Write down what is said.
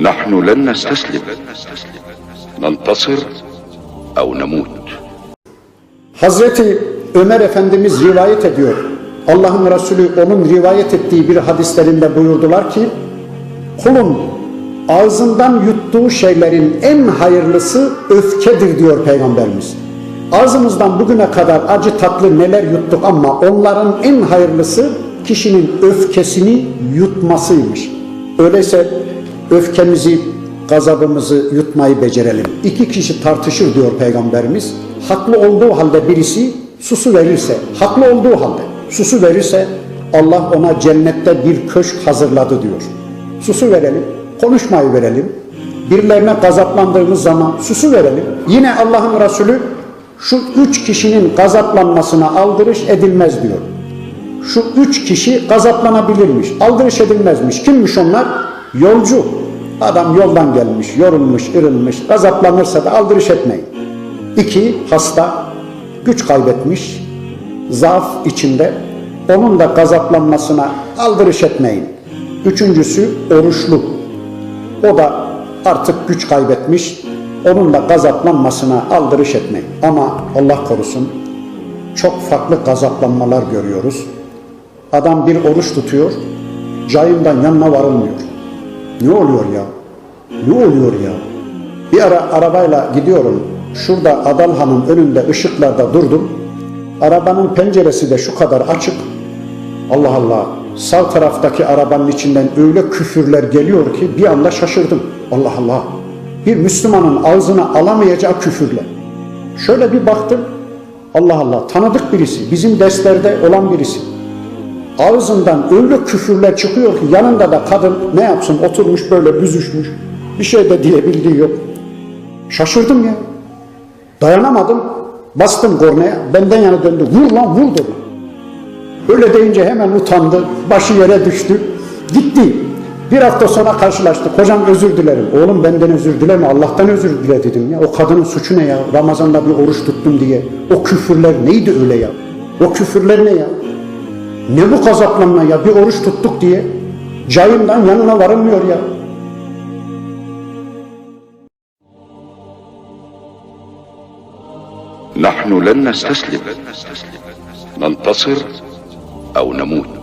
نحن لن نستسلم ننتصر او نموت Hazreti Ömer Efendimiz rivayet ediyor. Allah'ın Resulü onun rivayet ettiği bir hadislerinde buyurdular ki kulun ağzından yuttuğu şeylerin en hayırlısı öfkedir diyor Peygamberimiz. Ağzımızdan bugüne kadar acı tatlı neler yuttuk ama onların en hayırlısı kişinin öfkesini yutmasıymış. Öyleyse öfkemizi, gazabımızı yutmayı becerelim. İki kişi tartışır diyor Peygamberimiz. Haklı olduğu halde birisi susu verirse, haklı olduğu halde susu verirse Allah ona cennette bir köşk hazırladı diyor. Susu verelim, konuşmayı verelim. Birilerine gazaplandığımız zaman susu verelim. Yine Allah'ın Resulü şu üç kişinin gazaplanmasına aldırış edilmez diyor. Şu üç kişi gazaplanabilirmiş, aldırış edilmezmiş. Kimmiş onlar? Yolcu. Adam yoldan gelmiş, yorulmuş, ırılmış, gazaplanırsa da aldırış etmeyin. İki, hasta, güç kaybetmiş, zaaf içinde, onun da gazaplanmasına aldırış etmeyin. Üçüncüsü, oruçlu. O da artık güç kaybetmiş, onun da gazaplanmasına aldırış etmeyin. Ama Allah korusun, çok farklı gazaplanmalar görüyoruz. Adam bir oruç tutuyor, cayından yanına varılmıyor. Ne oluyor ya? Ne oluyor ya? Bir ara arabayla gidiyorum. Şurada Adalhan'ın önünde ışıklarda durdum. Arabanın penceresi de şu kadar açık. Allah Allah. Sağ taraftaki arabanın içinden öyle küfürler geliyor ki bir anda şaşırdım. Allah Allah. Bir Müslümanın ağzına alamayacağı küfürler. Şöyle bir baktım. Allah Allah. Tanıdık birisi. Bizim derslerde olan birisi ağzından öyle küfürler çıkıyor ki yanında da kadın ne yapsın oturmuş böyle büzüşmüş. Bir şey de diyebildiği yok. Şaşırdım ya. Dayanamadım. Bastım kornaya. Benden yana döndü. Vur lan vur dedi. Öyle deyince hemen utandı. Başı yere düştü. Gitti. Bir hafta sonra karşılaştık. Hocam özür dilerim. Oğlum benden özür dileme. Allah'tan özür dile dedim ya. O kadının suçu ne ya? Ramazan'da bir oruç tuttum diye. O küfürler neydi öyle ya? O küfürler ne ya? Ne bu gazaplanma ya? Bir oruç tuttuk diye cayından yanına varılmıyor ya. نحن لن نستسلم ننتصر او نموت